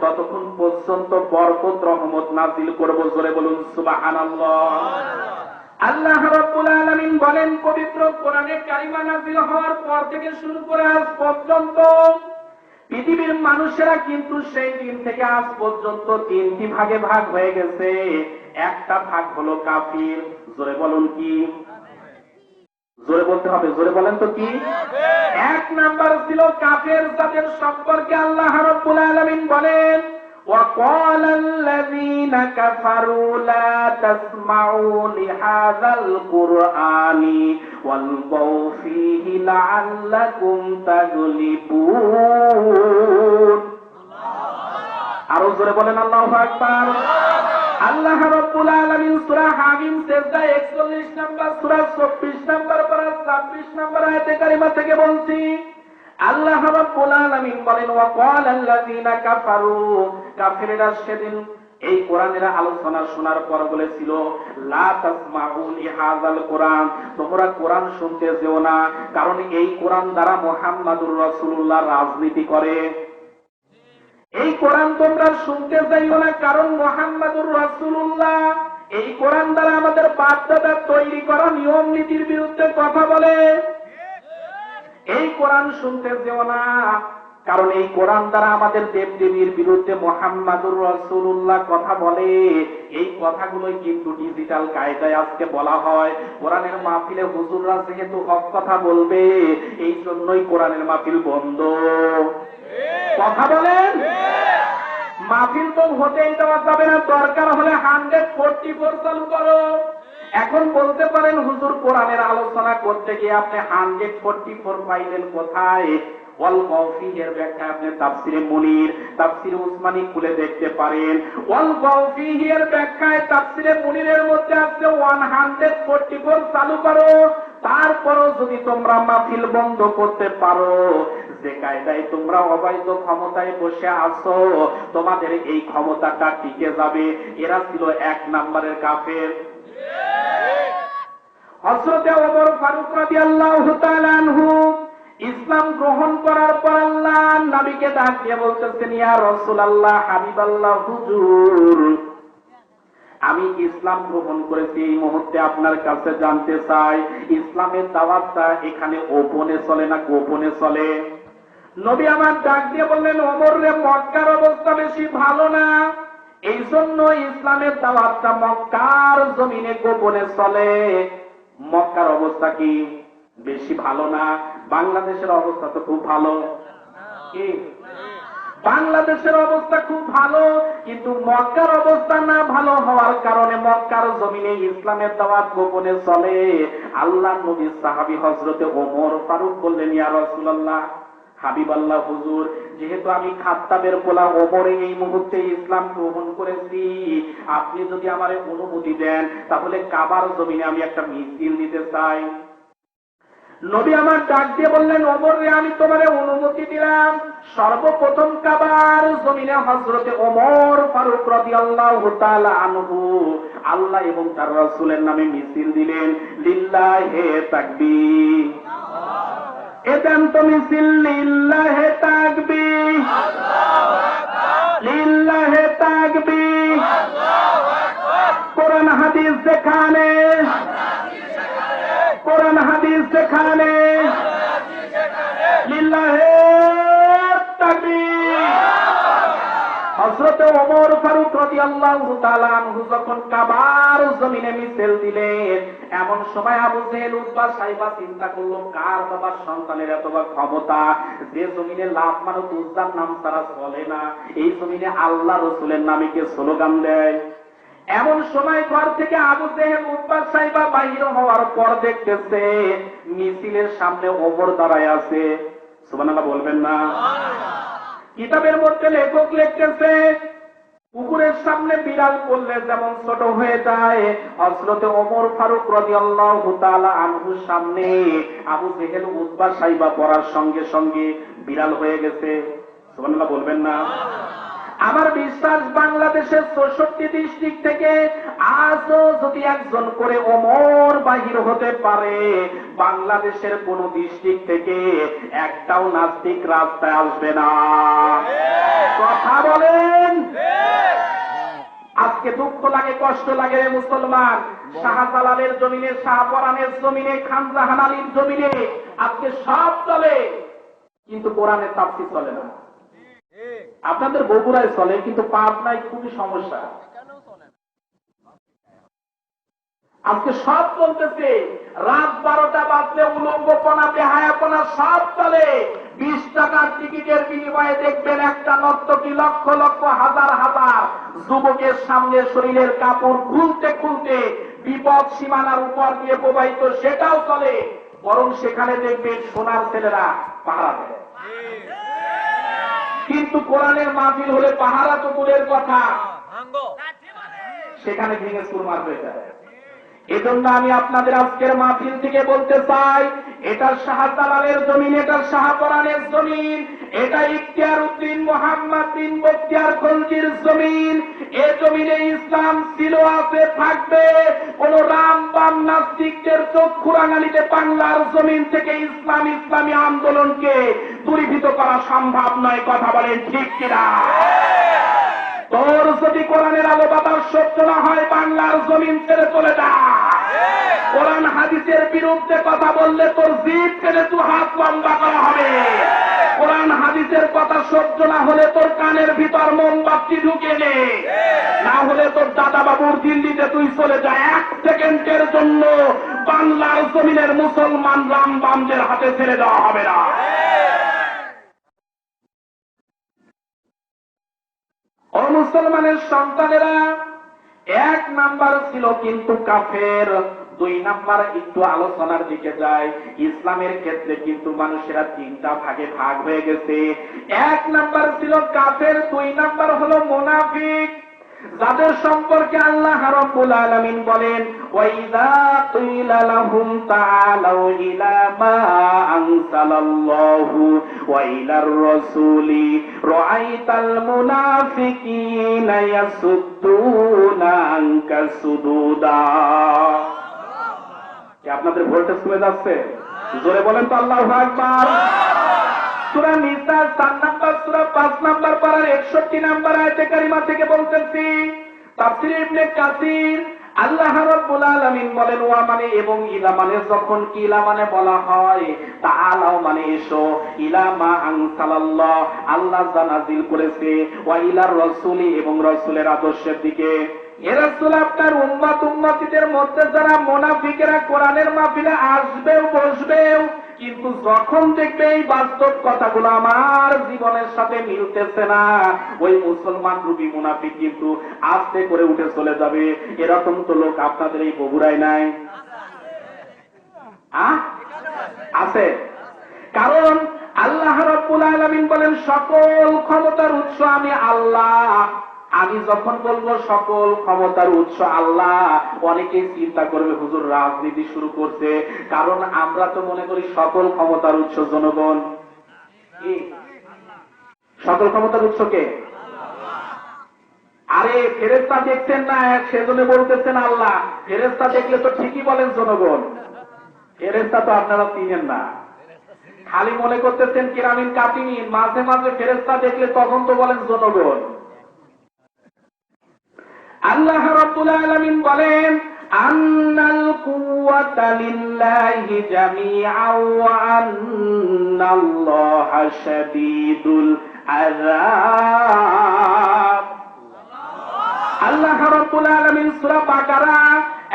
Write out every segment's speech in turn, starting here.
ততক্ষণ পর্যন্ত বরকত, রহমত নাজিল করব। জোরে বলুন, সুবহানাল্লাহ। আল্লাহ রাব্বুল আলামিন বলেন, পবিত্র কোরআনে কারিমা নাজিল হওয়ার পর থেকে শুরু করে আজ পর্যন্ত পৃথিবীর মানুষেরা কিন্তু সেই দিন থেকে আজ পর্যন্ত তিনটি ভাগে ভাগ হয়ে গেছে। একটা ভাগ হলো কাফির। জোরে বলুন কি? জোরে বলতে হবে, জোরে বলেন তো কি? এক নাম্বার ছিল কাফের যাদের সম্পর্কে আল্লাহ রাব্বুল আলামিন বলেন وقال الذين كفروا لا تسمعوا لهذا القرآن والغوا فيه لعلكم تغلبون আরো জোরে বলেন আল্লাহু আকবার আল্লাহ রাব্বুল আলামিন সূরা হামিম সেজদা 41 নাম্বার, সূরা 24 নাম্বার পারা 26 নাম্বার আয়াতে কারিমা থেকে বলছি, আল্লাহ রাব্বুল আলামিন বলেন, ওয়া কাফারু সেদিন এই কোরআনের আলোচনা শোনার পর বলেছিল, লা কোরআন তোমরা কোরআন শুনতে যেও না, কারণ এই কোরআন দ্বারা মুহাম্মাদুর রাসূলুল্লাহ রাজনীতি করে। এই কোরআন তোমরা শুনতে চাইও না, কারণ মোহাম্মদুর রাসূলুল্লাহ এই কোরআন দ্বারা আমাদের বাধ্যতা তৈরি করা, নিয়ম নীতির বিরুদ্ধে কথা বলে। এই কোরআন শুনতে যেও না, কারণ এই কোরআন দ্বারা আমাদের দেব দেবীর বিরুদ্ধে মোহাম্মদুর রাসূলুল্লাহ কথা বলে। এই কথাগুলোই কিন্তু ডিজিটাল কায়দায় আজকে বলা হয়। কোরআনের মাহফিলে হুজুররা যেহেতু হক কথা বলবে, এই জন্যই কোরআনের মাহফিল বন্ধ। কথা বলেন? মাহফিল তো হতেই দেওয়া যাবে না, দরকার হলে হান্ড্রেড ফোরটি ফোর করো। এখন বলতে পারেন, হুজুর কোরআনের আলোচনা করতে গিয়ে আপনি হান্ড্রেড ফোরটি ফোর পাইলেন কোথায়? ওয়াল ব্যাখ্যা আপনি তাফসিরে মুনির, তাফসিরে উসমানি খুলে দেখতে পারেন। ওয়াল ব্যাখ্যায় তাফসিরে মুনিরের মধ্যে আছে ওয়ান হান্ড্রেড ফোরটি ফোর চালু করো। তারপরও যদি তোমরা মাহফিল বন্ধ করতে পারো যে কায়দায় তোমরা অবৈধ ক্ষমতায় বসে আছো, তোমাদের এই ক্ষমতাটা টিকে যাবে। এরা ছিল এক নাম্বারের কাফের। হজরতে ওমর ফারুক রাদিয়াল্লাহু তাআলা ইসলাম গ্রহণ করার পর আল্লাহ নবীকে ডাক দিয়ে বলতেছেন, ইয়া রাসূলুল্লাহ, হাবিবাল্লাহ হুজুর, আমি ইসলাম গ্রহণ করেছি, এই মুহূর্তে আপনার কাছে জানতে চাই, ইসলামের দাওয়াতটা এখানে ওপনে চলে না গোপনে চলে? নবী আমার ডাক দিয়ে বললেন, ওমর রে, মক্কার অবস্থা বেশি ভালো না। এই জন্য ইসলামের দাওয়াতটা মক্কার জমিনে গোপনে চলে। মক্কার অবস্থা কি বেশি ভালো না? বাংলাদেশের অবস্থা তো খুব ভালো। কি? বাংলাদেশের অবস্থা খুব ভালো, কিন্তু মক্কার অবস্থা না ভালো হওয়ার কারণে মক্কার জমিনে ইসলামের দাওয়াত গোপনে চলে। আল্লাহ নবী সাহাবি হজরতে ওমর ফারুক বললেন, ইয়া রাসূলুল্লাহ হাবিব আল্লাহ হুজুর, যেহেতু আমি খাত্তাবের পোলা ওমরে এই মুহূর্তে ইসলাম গ্রহণ করেছি, আপনি যদি আমার অনুমতি দেন, তাহলে কাবার জমিনে আমি একটা মিছিল নিতে চাই। নবী আমার ডাক দিয়ে বললেন ওমর রে আমি তোমার অনুমতি দিলাম। সর্বপ্রথম কাবার জমিনে হজরতে ওমর ফারুক রদি আল্লাহ আনহু আল্লাহ এবং তার রাসূলের নামে মিছিল দিলেন, লিল্লাহে তাকবীর। এদান্ত মিছিল লিল্লাহে তাকবি লিল্লাহে তাকবি কোরআন হাদিস যেখানে কোরআন হাদিস যেখানে লিল্লাহে তাকবীর হযরত ওমর ফারুক রাদিয়াল্লাহু তাআলা আনহু যখন কাবার জমিনে মিছিল দিলেন এমন সময় আবু জেহেল সাইবা চিন্তা করল কার বাবার সন্তানের এত ক্ষমতা? যে জমিনে লাভ মানুষ উজ্জার নাম তারা চলে না। এই জমিনে আল্লাহ রসুলের নামে কে স্লোগান দেয়? এমন সময় ঘর থেকে আবু জেহেল উৎপাদ সাইবা বাহির হওয়ার পর দেখতেছে মিছিলের সামনে ওপর দাঁড়ায় আছে। সুবহানাল্লাহ বলবেন না? কিতাবের মধ্যে লেখক লিখতেছে পুকুরের সামনে বিড়াল পড়লে যেমন ছোট হয়ে যায়। হজরতে ওমর ফারুক রাদিয়াল্লাহু আনহুর সামনে আবু জেহেল উতবা সাইবা পড়ার সঙ্গে সঙ্গে বিড়াল হয়ে গেছে। বলবেন না? আমার বিশ্বাস বাংলাদেশের চৌষট্টি ডিস্ট্রিক্ট থেকে আজও যদি একজন করে ওমর বাহির হতে পারে, বাংলাদেশের কোন ডিস্ট্রিক্ট থেকে একটাও নাস্তিক রাস্তায় আসবে না। কথা বলেন? আজকে দুঃখ লাগে, কষ্ট লাগে মুসলমান। শাহজালালের জমিনে, শাহপরানের জমিনে, খানজাহান আলীর জমিনে আজকে সব চলে, কিন্তু কোরআনের তাপসি চলে না। আপনাদের বগুড়ায় চলে, কিন্তু পাবনায় খুবই সমস্যা। আজকে সব চলতেছে। রাত বারোটা বাজলে উলঙ্গপনা, বেহায়াপনা সব চলে। বিশ টাকার টিকিটের বিনিময়ে দেখবেন একটা নর্তকী লক্ষ লক্ষ, হাজার হাজার যুবকের সামনে শরীরের কাপড় খুলতে খুলতে বিপদ সীমানার উপর দিয়ে প্রবাহিত, সেটাও চলে। বরং সেখানে দেখবেন সোনার ছেলেরা পাহারা দেয়। কিন্তু কোরআনের মাহফিল হলে পাহারা তো দূরের কথা। সেখানে ভেঙে সুর মারবে যায়। এজন্য আমি আপনাদের আজকের মাহফিল থেকে বলতে চাই, এটা শাহজালালের জমিন, এটা শাহপরানের জমিন, এটা ইখতিয়ার উদ্দিন মোহাম্মদ বিন বক্তিয়ার খলজির জমিন। এ জমিনে ইসলাম ছিল, আছে, থাকবে। কোন রাম বাম নাস্তিকদের চক্ষু রাঙালিতে বাংলার জমিন থেকে ইসলাম, ইসলামী আন্দোলনকে দূরীভূত করা সম্ভব নয়, কথা বলেন ঠিক কিনা? তোর যদি কোরআনের আলো বাতাস সত্য না হয়, বাংলার জমিন ছেড়ে চলে যা। কোরআন হাদিসের বিরুদ্ধে কথা বললে তোর জিপ কেটে তু হাত লম্বা করা হবে। কোরআন হাদিসের কথা সহ্য না হলে তোর কানের ভিতর মন মোমবাতি ঢুকে নে। না হলে তোর দাদা বাবুর দিল্লিতে তুই চলে যা। এক সেকেন্ডের জন্য বাংলার জমিনের মুসলমান রাম বামদের হাতে ছেড়ে দেওয়া হবে না। মুসলমানের সন্তানেরা এক নাম্বার ছিল কিন্তু কাফের, দুই নাম্বার একটু আলোচনার দিকে যায়। ইসলামের ক্ষেত্রে কিন্তু মানুষেরা তিনটা ভাগে ভাগ হয়ে গেছে। এক নাম্বার ছিল কাফের, দুই নাম্বার হলো মোনাফিক। যাদের সম্পর্কে আল্লাহ রাব্বুল আলামিন বলেন আপনাদের ভোল্টেজ কমে যাচ্ছে? জোরে বলেন তো আল্লাহু সুরা নিসা নাম্বার, সুরা পাঁচ নাম্বার পাড়ার একষট্টি নাম্বার আয়তে কারিমা থেকে বলতেছি, তাফসির ইবনে কাসির আল্লাহ রাব্বুল আলামিন বলেন, ওয়া মানে এবং ইলা মানে যখন ইলা মানে বলা হয় মানে এসো, ইলা মা আনসালাল্লাহ, আল্লাহ যা নাযিল করেছে, ওয়া ইলার রাসূলি এবং রাসূলের আদর্শের দিকে। এ রাসূল আপনার উম্মত, উম্মতিদের মধ্যে যারা মুনাফিকেরা কোরআনের মাহফিলে আসবেও, বসবেও কিন্তু যখন দেখবে এই বাস্তব কথাগুলো আমার জীবনের সাথে মিলতেছে না, ওই মুসলমান রূপী মুনাফিক কিন্তু আস্তে করে উঠে চলে যাবে। এরকম তো লোক আপনাদের এই বগুড়ায় নাই? আছে। কারণ আল্লাহ রব্বুল আলামিন বলেন, সকল ক্ষমতার উৎস আমি আল্লাহ। আমি যখন বলব সকল ক্ষমতার উৎস আল্লাহ, অনেকেই চিন্তা করবে, হুজুর রাজনীতি শুরু করছে। কারণ আমরা তো মনে করি সকল ক্ষমতার উৎস জনগণ। সকল ক্ষমতার উৎস কে? আরে ফেরেস্তা দেখছেন না, সেজন্য বলতেছেন আল্লাহ। ফেরেস্তা দেখলে তো ঠিকই বলেন জনগণ। ফেরেস্তা তো আপনারা চিনেন না। খালি মনে করতেছেন, কিরামিন কাটিনি, মাঝে মাঝে ফেরেস্তা দেখলে তখন তো বলেন জনগণ। আল্লাহ রাব্বুল আলামিন বলেন, আন্নাল কুওয়াতা লিল্লাহি জামিআন ওয়া আন্নাল্লাহা শাদীদুল আযাব। আল্লাহ রাব্বুল আলামিন সূরা বাকারা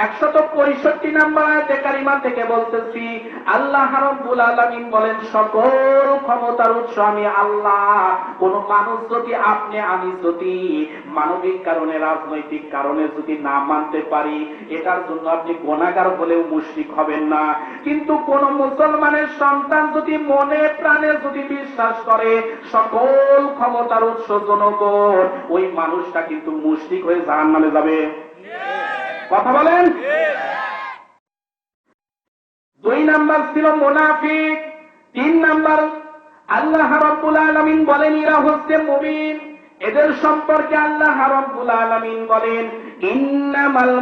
165 নম্বর আয়াতে কারিমা থেকে বলতেছি, আল্লাহ রাব্বুল আলামিন বলেন, সকল ক্ষমতার উৎস আমি আল্লাহ। কোন মানুষ যদি আপনি, আমি যদি মানবিক কারণে, রাজনৈতিক কারণে যদি না মানতে পারি, এটার জন্য আপনি গোনাগার হলেও মুশরিক হবেন না। কিন্তু কোন মুসলমানের সন্তান যদি মনে, প্রাণে যদি বিশ্বাস করে, সকল ক্ষমতার উৎস জনগণ, ওই মানুষটা কিন্তু মুশরিক হয়ে জাহান্নামে যাবে। কথা বলেন? দুই নাম্বার ছিল মোনাফিক, তিন নাম্বার আল্লাহ রাব্বুল আলামিন বলেন, এরা হচ্ছে মুমিন। এদের সম্পর্কে আল্লাহ রাব্বুল আলামিন বলেন, ইন্নামাল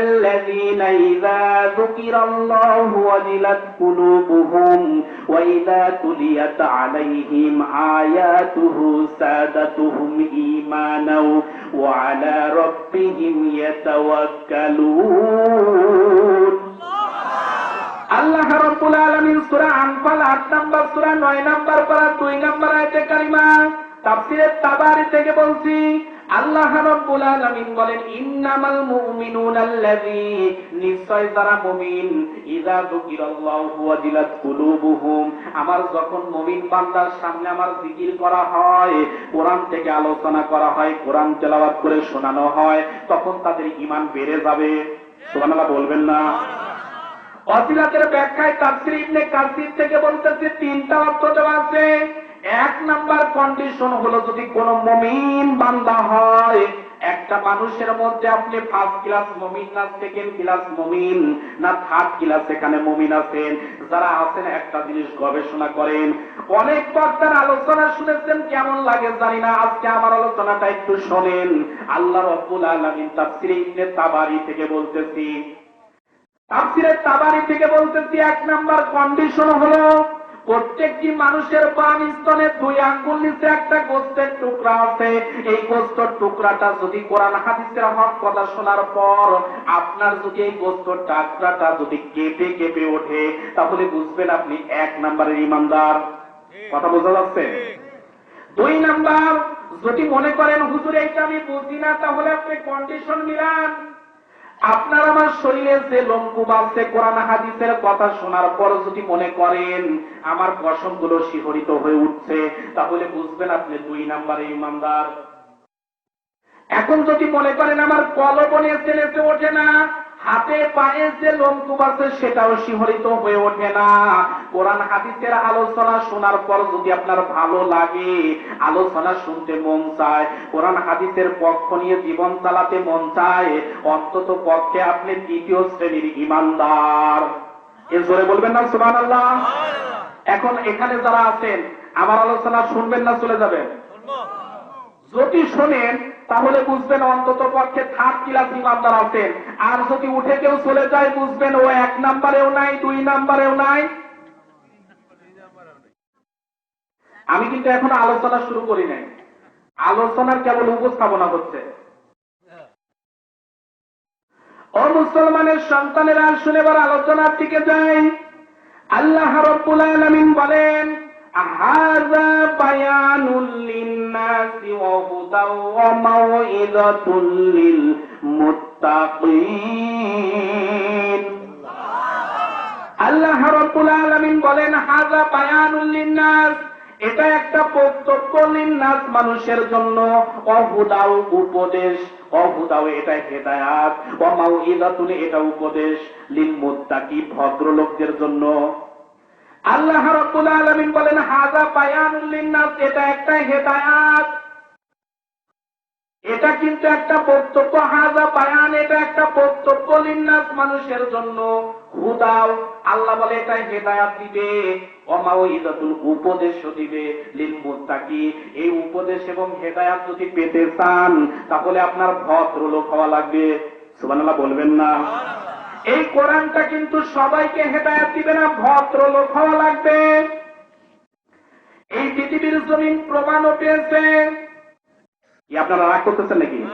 আল্লাযীনা ইযা যুকিরাল্লাহু ওয়াজিলাত কুলুবুহুম ওয়া ইযা তুলিয়াত আলাইহিম আয়াতুহু সাদাতুহুম ঈমানাও। ওয়া ربهم يتوكلون. আল্লাহ রাব্বুল আলামিন সূরা আনফাল 8 নাম্বার, সূরা 9 নাম্বার, পারা 2 নাম্বার আয়াতে কারিমা তাফসীরে তাবারি থেকে বলছি আল্লাহ রাব্বুল আলামিন বলেন, ইন্নামাল মুমিনুনা আল্লাযী নিশ্চয় যারা মুমিন, ইযা যুকিরাল্লাহু ওয়াজিলাত কুলুবুহুম আমার যখন মুমিন বান্দার সামনে আমার জিকির করা হয়, কোরআন থেকে আলোচনা করা হয়, কোরআন তেলাওয়াত করে শোনানো হয়, তখন তাদের ঈমান বেড়ে যাবে। সুবহানাল্লাহ বলবেন না। অসিলাতের ব্যাখ্যায় তাফসীর ইবনে কাসির থেকে বলতেছে, তিনটা অর্থ দেওয়া আছে। এক নাম্বার কন্ডিশন হলো যদি কোন মমিন বান্দা হয়, একটা মানুষের মধ্যে আপনি ফার্স্ট ক্লাস মমিন না সেকেন্ড ক্লাস মমিন না থার্ড ক্লাস এখানে মমিন আছেন, যারা আছেন একটা জিনিস গবেষণা করেন। অনেক বক্তার আলোচনা শুনেছেন, কেমন লাগে জানি না, আজকে আমার আলোচনাটা একটু শোনেন। আল্লাহ রব্বুল আলামিন তাফসীরে ইবনে তাবারি থেকে বলতেছি। তাবারি থেকে বলতেছি, এক নাম্বার কন্ডিশন হলো প্রত্যেকটি মানুষের বাম স্তনে দুই আঙ্গুল নিচে একটা গোস্তের টুকরা আছে। এই গোস্তর টুকরাটা যদি কোরআন হাদিসের হক কথা শোনার পর আপনার যদি এই গোস্তর টুকরাটা যদি কেঁপে কেঁপে ওঠে, তাহলে বুঝবেন আপনি এক নাম্বারের ইমানদার। কথা বোঝা যাচ্ছে? দুই নাম্বার, যদি মনে করেন, হুজুর, এইটা আমি বুঝি না, তাহলে আপনি কন্ডিশন মিলান। আপনার আমার শরীরে যে লম্বু বাঁধছে কোরআন হাদিসের কথা শোনার পর যদি মনে করেন, আমার পশমগুলো শিহরিত হয়ে উঠছে, তাহলে বুঝবেন আপনি দুই নাম্বারে ইমানদার। এখন যদি মনে করেন, আমার কলবনে চেলেছে ওঠে না হাতে পায়ে যে লোমকূপ আছে সেটাও শিহরিত হয়ে ওঠে না। কোরআন হাদিসের আলোচনা শোনার পর যদি আপনার ভালো লাগে, আলোচনা শুনতে মন চায়, কোরআন হাদিসের পক্ষ নিয়ে জীবন চালাতে মন চায়, অন্তত পক্ষে আপনি তৃতীয় শ্রেণির ইমানদার। এ জোরে বলবেন না সুবান আল্লাহ এখন এখানে যারা আছেন, আমার আলোচনা শুনবেন না চলে যাবেন? যদি শোনেন তাহলে বুঝবেন অন্তত পক্ষে থার্ড ক্লাস ইমানদার আছেন। আর যদি উঠে কেউ চলে যায়, বুঝবেন ও এক নাম্বারেও নাই, দুই নাম্বারেও নাই। আমি কিন্তু এখন আলোচনা শুরু করি নাই। আলোচনার কেবল উপস্থাপনা হচ্ছে ও মুসলমানের সন্তানেরা শুনেবার আলোচনার দিকে যাই। আল্লাহ রব্বুল আলামিন বলেন আল্লাহ বলেন লিন-নাস। এটা একটা বক্তব্য মানুষের জন্য। অহুদাও উপদেশ, অহুদাও এটা হেদায়াত অমাউ ইদাতুন এটা উপদেশ। লিন লিল মুত্তাকি ভদ্রলোকদের জন্য। আল্লাহ রাব্বুল আলামিন বলেন, হাযা বায়ানুল লিন্নাস এটা একটা হেদায়াত। এটা কিন্তু একটা বক্তব্য। হাজা বায়ান এটা একটা বক্তব্য লিন্নাস মানুষের জন্য। হুদাও, আল্লাহ বলে এটা হেদায়াত দিবে। অমাও ইদাতুল উপদেশ দিবে লিল মুত্তাকি এই উপদেশ এবং হেদায়াত যদি পেতে চান, তাহলে আপনার ভদ্রলোক হওয়া লাগবে। সুবহানাল্লাহ, বলবেন না। এই কোরআনটা কিন্তু সবাইকে হেদায়াত দিবে না, ভদ্রলোক হওয়া লাগবে। এই পৃথিবীর জমিন প্রমাণও পেয়েছে। আপনারা রাগ করতেছেন নাকি?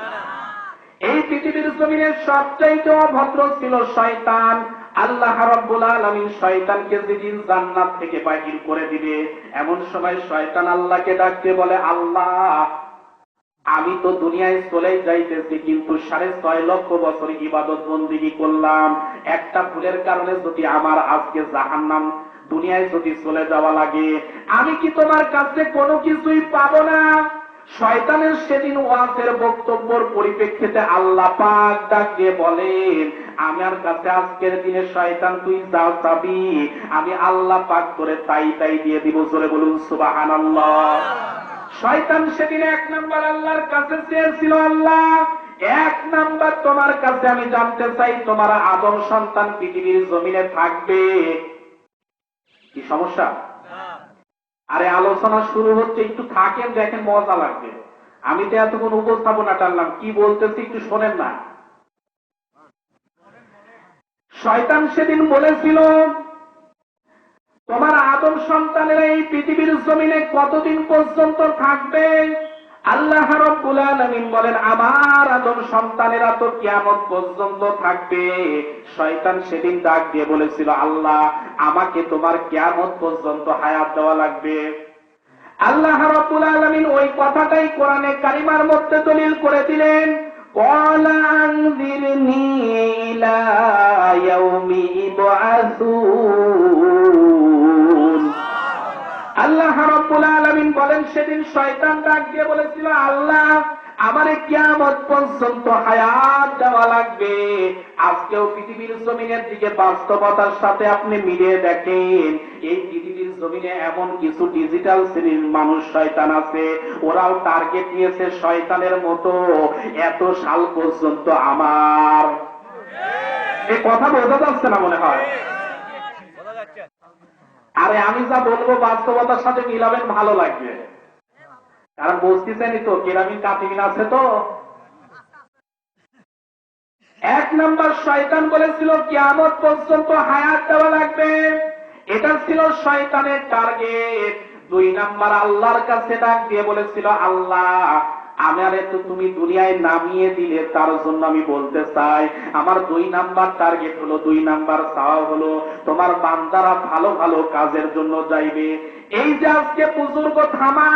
এই পৃথিবীর জমিনের সবচাইতে অভদ্র ছিল শয়তান। আল্লাহ রব্বুল আলামিন শয়তানকে যেদিন জান্নাত থেকে বাহির করে দিবে, এমন সময় শয়তান আল্লাহকে ডাকতে বলে, আল্লাহ আমি তো দুনিয়ায় চলে যাইতেছি, কিন্তু সাড়ে ছয় লক্ষ বছর ইবাদত বন্দিগি করলাম। একটা ভুলের কারণে যদি আমার আজকে জাহান্নাম দুনিয়ায় যদি চলে যাওয়া লাগে, আমি কি তোমার কাছে কোনো কিছুই পাবো না? শয়তানের সেদিন ওয়াজের বক্তব্যের পরিপ্রেক্ষিতে আল্লাহ পাক ডাক বলেন, আমার কাছে আজকের দিনে শয়তান, তুই যা চাবি, আমি আল্লাহ পাক করে তাই তাই দিয়ে দিব। জোরে বলুন, সুবহানাল্লাহ। শয়তান সেদিন এক নাম্বার আল্লাহর কাছে চেয়েছিল, আল্লাহ, এক নাম্বার তোমার কাছে আমি জানতে চাই, তোমার আদম সন্তান পৃথিবীর জমিনে থাকবে। কি সমস্যা? আরে, আলোচনা শুরু হচ্ছে, একটু থাকেন, দেখেন মজা লাগবে। আমি তো এতক্ষণ উপস্থাপনা টানলাম কি বলতেছি একটু শোনেন না। শয়তান সেদিন বলেছিল তোমার আদম সন্তানেরা এই পৃথিবীর জমিনে কতদিন পর্যন্ত থাকবে? আল্লাহ বলেন, আমার আদম সন্তানেরা তো কিয়ামত পর্যন্ত থাকবে। শয়তান সেদিন ডাক দিয়ে বলেছিল, আল্লাহ, আমাকে তোমার কিয়ামত পর্যন্ত হায়াত দেওয়া লাগবে। আল্লাহ রব্বুল আলমিন ওই কথাটাই কোরআনে কারিমার মধ্যে দলিল করে দিলেন, কলাং নীলা সেদিন শয়তান ডাক দিয়ে বলেছিল, আল্লাহ, আমারে কিয়ামত পর্যন্ত হায়াত দেওয়া লাগবে। আজকেও পৃথিবীর জমিনের দিকে বাস্তবতার সাথে আপনি মিলিয়ে দেখেন। এই পৃথিবীর জমিনে এমন কিছু ডিজিটাল শ্রেণির মানুষ শয়তান আছে। ওরাও টার্গেট নিয়েছে শয়তানের মতো। এত সাল পর্যন্ত আমার এই কথা বোঝা যাচ্ছে না মনে হয়? আরে আমি যা বলব বাস্তবতার সাথে মিলাবেন ভালো লাগবে। কারণ বুঝতেছেনই তো কেরামিন কাতিমিন আছে তো? এক নাম্বার শয়তান বলেছিল, কিয়ামত পর্যন্ত হায়াত দেওয়া লাগবে। এটা ছিল শয়তানের টার্গেট দুই নাম্বার আল্লাহর কাছে ডাক দিয়ে বলেছিল, আল্লাহ, আমারে তো তুমি দুনিয়ায় নামিয়ে দিলে, তার জন্য আমি বলতে চাই। আমার দুই নাম্বার টার্গেট হলো, দুই নাম্বার চাওয়া হলো, তোমার বান্দারা ভালো ভালো কাজের জন্য যাইবে। এই যে আজকে বুজুর্গ থামা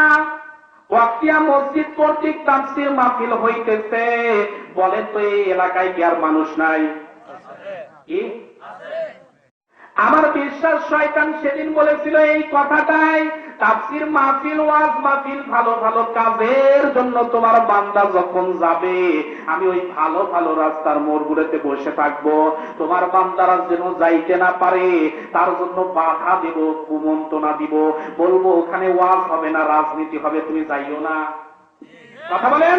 ওয়াকিয়া মসজিদ কর্তৃক তাফসির মাহফিল হইতেছে। বলেন তো এই এলাকায় কি আর মানুষ নাই? কি? আমার বিশ্বাস শয়তান সেদিন বলেছিল এই কথাটাই তাফসির মাহফিল, ওয়াজ মাহফিল ভালো ভালো কাজের জন্য তোমার বান্দা যখন যাবে, আমি ওই ভালো ভালো রাস্তার মোড়গুলোতে বসে থাকব। তোমার বান্দারা যেন যাইতে না পারে, তার জন্য বাধা দেব, কুমন্ত্রণা দিব। বলব, ওখানে ওয়াজ হবে না, রাজনীতি হবে, তুমি যাইও না। কথা বলেন?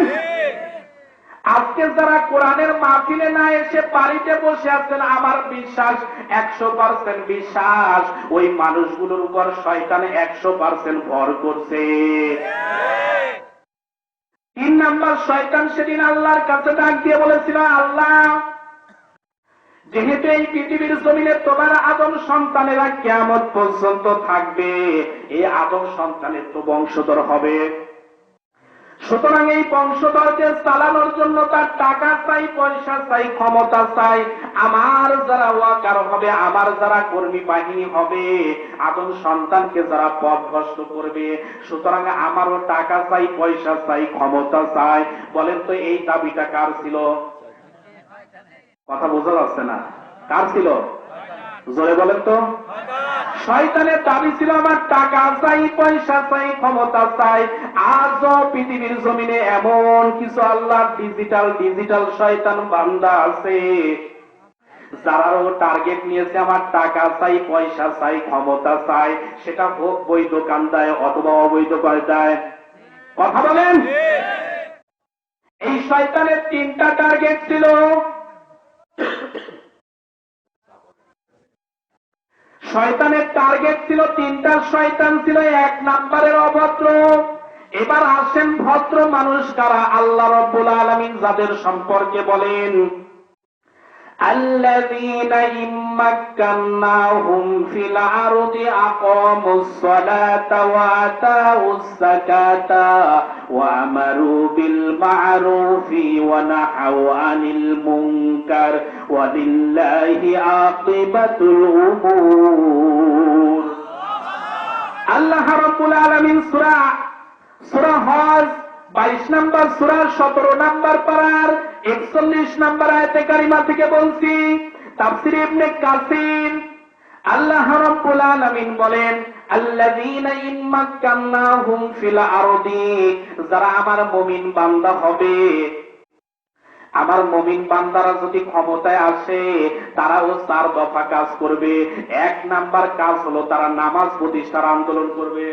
আজকে যারা কোরআনের মাহফিলে না এসে বাড়িতে বসে আছেন, আমার বিশ্বাস, একশো পার্সেন্ট বিশ্বাস, ওই মানুষগুলোর উপর শয়তানে একশো পার্সেন্ট ভর করছে। তিন নাম্বার, শয়তান সেদিন আল্লাহর কাছে ডাক দিয়ে বলেছিল, আল্লাহ, যেহেতু এই পৃথিবীর জমিনে তোমার আদম সন্তানেরা কেমন পর্যন্ত থাকবে, এই আদম সন্তানের তো বংশধর হবে। সুতরাং এই বংশধরকে চালানোর জন্য তার টাকা চাই, পয়সা চাই, ক্ষমতা চাই। আমার যারা ওয়াকার হবে, আমার যারা কর্মী বাহিনী হবে, আদম সন্তানকে যারা পথভ্রষ্ট করবে, সুতরাং আমারও টাকা চাই, পয়সা চাই, ক্ষমতা চাই। বলেন তো, এই দাবিটা কার ছিল? কথা বোঝা যাচ্ছে না। কার ছিল? জোরে বলেন তো। শয়তানের দাবি ছিল আমার টাকা চাই পয়সা চাই ক্ষমতা চাই। আজও পৃথিবীর জমিনে এমন কিছু আল্লাহ ডিজিটাল ডিজিটাল শয়তান বান্দা আছে যারাও টার্গেট নিয়েছে আমার টাকা চাই পয়সা চাই ক্ষমতা চাই। সেটা হোক বৈধ কান্দায় অথবা অবৈধ কায়দায় কথা বলেন? এই শয়তানের তিনটা টার্গেট ছিল শয়তানের টার্গেট ছিল তিনটা শয়তান ছিল এক নাম্বারের অভদ্র। এবার আসেন ভদ্র মানুষ কারা আল্লাহ রব্বুল আলমিন যাদের সম্পর্কে বলেন। الذين إن مكناهم في الأرض أقاموا الصلاة وآتوا الزكاة وأمروا بالمعروف ونهوا عن المنكر ولله عاقبة الأمور আল্লাহ রাব্বুল আলামিন সূরা সূরা হজ 22 নাম্বার সূরা 17 নাম্বার পারার 41 নাম্বার আয়াতে কারিমা থেকে বলছি, তাফসীর ইবনে কাসির আল্লাহ রাব্বুল আলামিন বলেন, আল্লাযীনা ফিল আরদি যারা আমার মুমিন বান্দা হবে। আমার মমিন বান্দারা যদি ক্ষমতায় আসে, তারাও চার দফা কাজ করবে। এক নাম্বার কাজ হলো তারা নামাজ প্রতিষ্ঠার আন্দোলন করবে।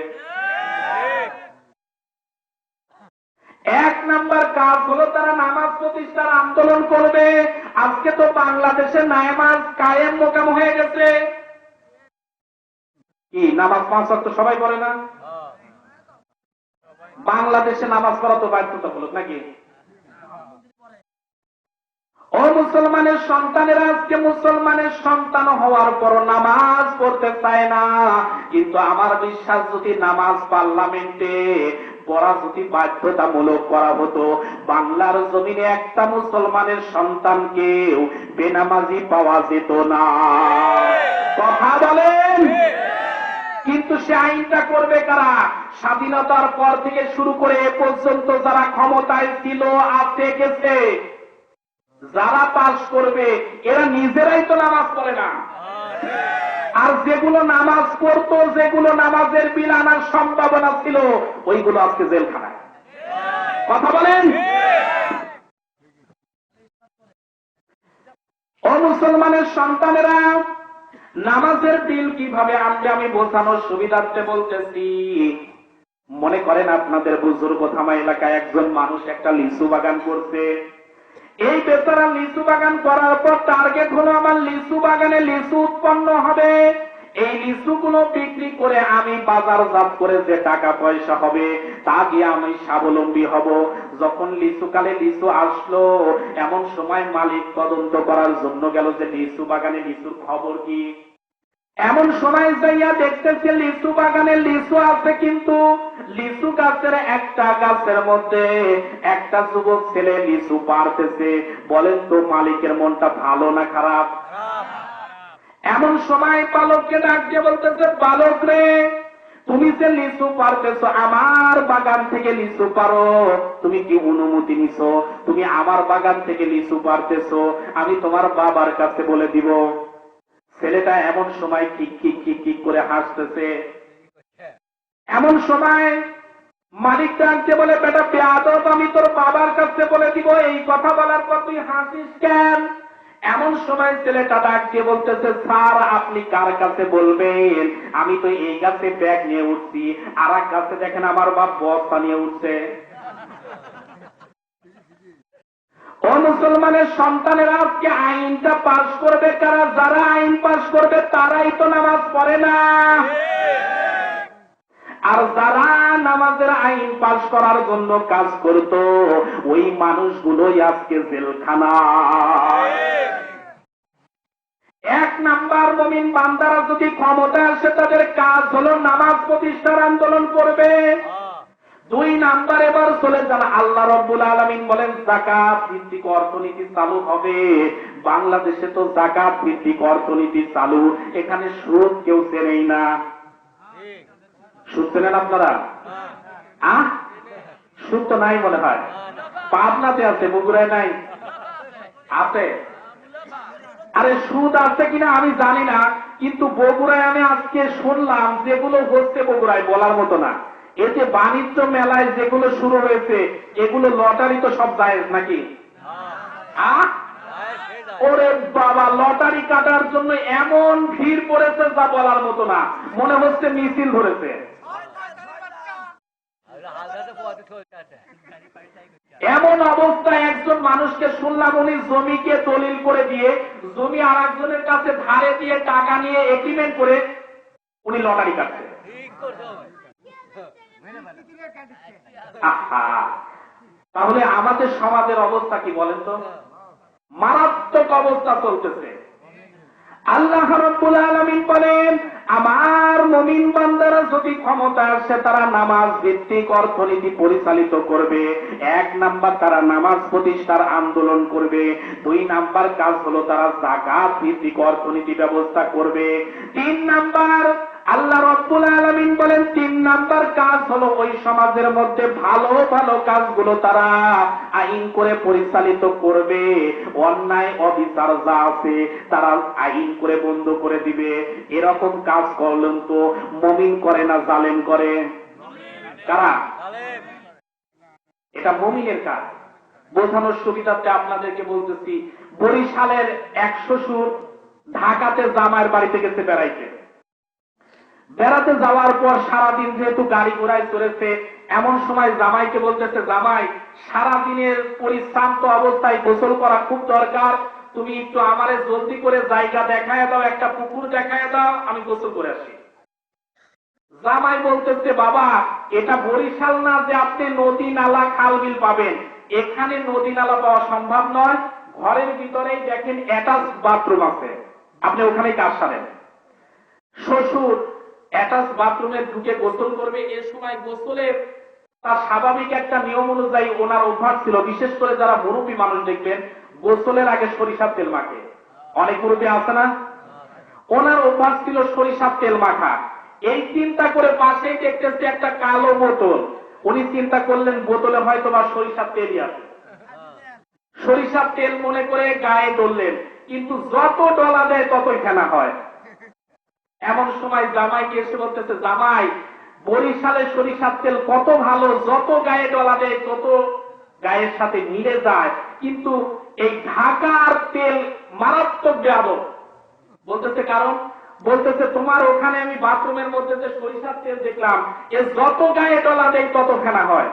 এক নাম্বার কাজ হলো তারা নামাজ প্রতিষ্ঠার আন্দোলন করবে। আজকে তো বাংলাদেশে নামাজ কায়েম মোকাম হয়ে গেছে। কি, নামাজ পাঁচ ওয়াক্ত সবাই পড়ে না? বাংলাদেশে নামাজ পড়া তো বাধ্যতামূলক নাকি? ও মুসলমানের সন্তানেরা, আজকে মুসলমানের সন্তান হওয়ার পর নামাজ পড়তে চায় না। কিন্তু আমার বিশ্বাস, যদি নামাজ পার্লামেন্টে পড়া যদি বাধ্যতামূলক করা হতো। বাংলার জমিনে একটা মুসলমানের সন্তানকেও বেনামাজি পাওয়া যেত না। কথা বলেন? কিন্তু সে আইনটা করবে কারা? স্বাধীনতার পর থেকে শুরু করে এ পর্যন্ত যারা ক্ষমতায় ছিল আছে গেছে। যারা পাশ করবে, এরা নিজেরাই তো নামাজ পড়ে না। আর যেগুলো নামাজ পড়তো, যেগুলো নামাজের বিল আনার সম্ভাবনা ছিল, ওইগুলো আজকে জেলখানায়। কথা বলেন? ও মুসলমানের সন্তানেরা, নামাজের বিল কীভাবে আনবে আমি বোঝানোর সুবিধার্থে বলতেছি। মনে করেন আপনাদের বুজুর্গ থামা এলাকায় একজন মানুষ একটা লিচু বাগান করছে। এই বেচারা লিচু বাগান করার পর টার্গেট হলো আমার লিচু বাগানে লিচু উৎপন্ন হবে। এই লিচুগুলো বিক্রি করে আমি বাজারজাত করে যে টাকা পয়সা হবে, তা দিয়ে আমি স্বাবলম্বী হব। যখন লিচু কালে লিচু আসলো, এমন সময় মালিক তদন্ত করার জন্য গেল যে লিচু বাগানে লিচুর খবর কি? এমন সময় যাইয়া দেখতেছে লিচু বাগানে লিচু আছে কিন্তু লিচু গাছের একটা গাছের মধ্যে একটা যুবক ছেলে লিচু পারতেছে বলেন তো, মালিকের মনটা ভালো না খারাপ? এমন সময় বালককে ডাক বলতেছে, বালক রে, তুমি যে লিচু পারতেছো আমার বাগান থেকে লিচু পারো তুমি কি অনুমতি নিছো? তুমি আমার বাগান থেকে লিচু পারতেছো আমি তোমার বাবার কাছে বলে দিব। ছেলেটা এমন সময় কিক কিক কিক কিক করে হাসতেছে। এমন সময় মালিক ডাকতে বলে, বেটা বেয়াদব আমি তোর বাবার কাছে বলে দিব, এই কথা বলার পর তুই হাসিস কেন? এমন সময় ছেলেটা ডাক দিয়ে বলতেছে, স্যার, আপনি কার কাছে বলবেন? আমি তো এই গাছে ব্যাগ নিয়ে উঠছি। আর এক গাছে দেখেন আমার বাপ বস্তা নিয়ে উঠছে। ও মুসলমানের সন্তানেরা আজকে আইনটা পাশ করবে কারা? যারা আইন পাশ করবে তারাই তো নামাজ পড়ে না। আর যারা নামাজের আইন পাশ করার জন্য কাজ করত, ওই মানুষগুলোই আজকে জেলখানা। এক নাম্বার মমিন বান্দারা যদি ক্ষমতা আসে, তাদের কাজ হলো নামাজ প্রতিষ্ঠার আন্দোলন করবে। দুই নাম্বার এবার চলে যান। আল্লাহ রব্বুল আলমিন বলেন জাকাত ভিত্তিক অর্থনীতি চালু হবে। বাংলাদেশে তো জাকাত ভিত্তিক অর্থনীতি চালু। এখানে সুদ কেউ চেনেই না। সুদ চেনেন আপনারা? আহ? সুদ তো নাই মনে হয়। পাবনাতে আছে, বগুড়ায় নাই? আছে? আরে সুদ আছে কিনা আমি জানি না, কিন্তু বগুড়ায় আমি আজকে শুনলাম, যেগুলো হচ্ছে বগুড়ায় বলার মতো না। এতে বাণিজ্য মেলায় যেগুলো শুরু হয়েছে এগুলো লটারি তো সব জায়েজ নাকি? ওরে বাবা লটারি কাটার জন্য এমন ভিড় পড়েছে যা বলার মতো না। মনে হচ্ছে মিছিল ধরেছে। এমন অবস্থায় একজন মানুষকে শুনলাম উনি জমিকে দলিল করে দিয়ে জমি আর একজনের কাছে ধারে দিয়ে টাকা নিয়ে এগ্রিমেন্ট করে উনি লটারি কাটছে। তাহলে আমাদের সমাজের অবস্থা কি বলেন তো? মারাত্মক অবস্থা চলতেছে। আল্লাহ রব্বুল আলামিন বলেন, আমার মমিন বান্দারা যদি ক্ষমতা আসে, তারা নামাজ ভিত্তিক অর্থনীতি পরিচালিত করবে। এক নাম্বার তারা নামাজ প্রতিষ্ঠার আন্দোলন করবে। দুই নাম্বার কাজ হলো তারা জাকাত ভিত্তিক অর্থনীতি ব্যবস্থা করবে। তিন নাম্বার আল্লাহ রব্বুল আলমিন বলেন, তিন নাম্বার কাজ হলো ওই সমাজের মধ্যে ভালো ভালো কাজগুলো তারা আইন করে পরিচালিত করবে। অন্যায়, অবিচার যা আছে তারা আইন করে বন্ধ করে দিবে। এরকম কাজ করলেন তো মমিন করে না, জালেম করে। কারা? এটা মমিনের কাজ। বোঝানোর সুবিধাতে আপনাদেরকে বলতেছি, বরিশালের এক শ্বশুর ঢাকাতে জামাইয়ের বাড়িতে গেছে বেড়াইতে। বেড়াতে যাওয়ার পর সারাদিন যেহেতু গাড়ি ঘোড়ায় চলেছে এমন সময় জামাইকে বলতেছে, জামাই, সারাদিনের পরিশ্রান্ত অবস্থায় গোসল করা খুব দরকার। তুমি একটু আমারে জলদি করে জায়গা দেখায় দাও, একটা পুকুর দেখায় দাও, আমি গোসল করে আসি। জামাই বলতেছে, বাবা, এটা বরিশাল না যে আপনি নদী নালা খাল বিল পাবেন। এখানে নদী নালা পাওয়া সম্ভব নয়। ঘরের ভিতরেই দেখেন অ্যাটাচ বাথরুম আছে। আপনি ওখানেই কাজ সারেন। শ্বশুর অ্যাটাচ বাথরুমে ঢুকে গোসল করবে। এ সময় গোসলের তার স্বাভাবিক একটা নিয়ম অনুযায়ী ওনার অভ্যাস ছিল, বিশেষ করে যারা মুরব্বী মানুষ দেখবেন, গোসলের আগে সরিষার তেল মাখে। অনেক মুরব্বী আছে না? ওনার অভ্যাস ছিল সরিষার তেল মাখা। এই চিন্তা করে পাশেই দেখতেছে একটা কালো বোতল। উনি চিন্তা করলেন, বোতলে হয়তো বা সরিষার তেলই আছে। সরিষার তেল মনে করে গায়ে ধরলেন, কিন্তু যত ডলা দেয় ততই ফেনা হয়। এমন সময় জামাইকে এসে বলতেছে, জামাই, বরিশালের সরিষার তেল কত ভালো, যত গায়ে ডলা দেয় তত গায়ের সাথে মিলে যায়। কিন্তু এই ঢাকার তেল মারাত্মক ব্যাপক বলতেছে, কারণ? বলতেছে, তোমার ওখানে আমি বাথরুমের মধ্যে যে সরিষার তেল দেখলাম এ যত গায়ে ডলা দেয় তত ফেনা হয়।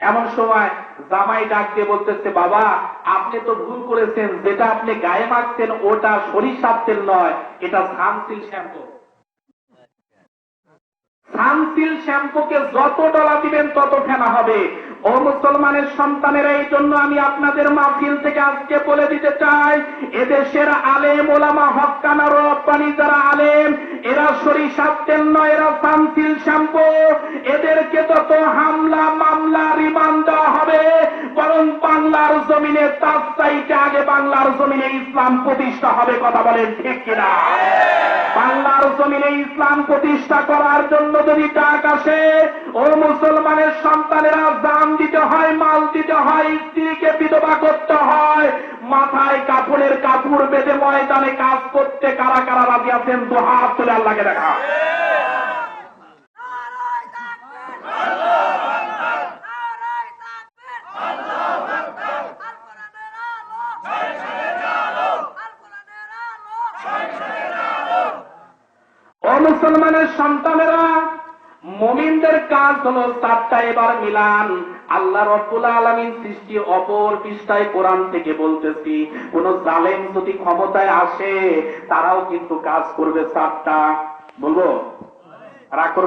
এমন সময় জামাই ডাক দিয়ে বলতেছে, বাবা, আপনি তো ভুল করেছেন। যেটা আপনি গায়ে মাখছেন ওটা সরিষার তেল নয়, এটা সানসিল শ্যাম্পু। সানসিল শ্যাম্পুকে যত ডলা দিবেন তত ফেনা হবে। ও মুসলমানের সন্তানেরা, এই জন্য আমি আপনাদের মাহফিল থেকে আজকে বলে দিতে চাই, এদেশের আলেম ওলামা হকানা রব্বানি যারা আলেম, এরা সরিষার তেল নয়, এরা সানসিল শ্যাম্পু। এদেরকে তত হামলা, মামলা, রিমান্ড দেওয়া হবে, বরং বাংলার জমিনে তার চাইতে আগে বাংলার জমিনে ইসলাম প্রতিষ্ঠা হবে, কথা বলেন ঠিক কিনা? বাংলার জমিনে ইসলাম প্রতিষ্ঠা করার জন্য যদি ডাক আসে, ও মুসলমানের সন্তানেরা দাম দিতে হয়, মাল দিতে হয়, স্ত্রীকে বিধবা করতে হয়, মাথায় কাপড়ের কাপড় বেঁধে ময়দানে কাজ করতে কারা কারা রাজি আছেন? দু হাত তুলে আল্লাহকে দেখা নারায় তাকবীর নারায় তাকবীর আল্লাহু আকবার আল কোরআনের আলো শৈশবের আলো আল কোরআনের আলো শৈশবের আলো ও মুসলমানের সন্তানেরা মমিনদের কাজ হলো চারটা এবার মিলান। আল্লাহ রব্বুল আলমিন সৃষ্টি অপর পৃষ্ঠায় কোরআন থেকে বলতেছি, কোন জালেম যদি ক্ষমতায় আসে, তারাও কিন্তু কাজ করবে চারটা বলব? রাগ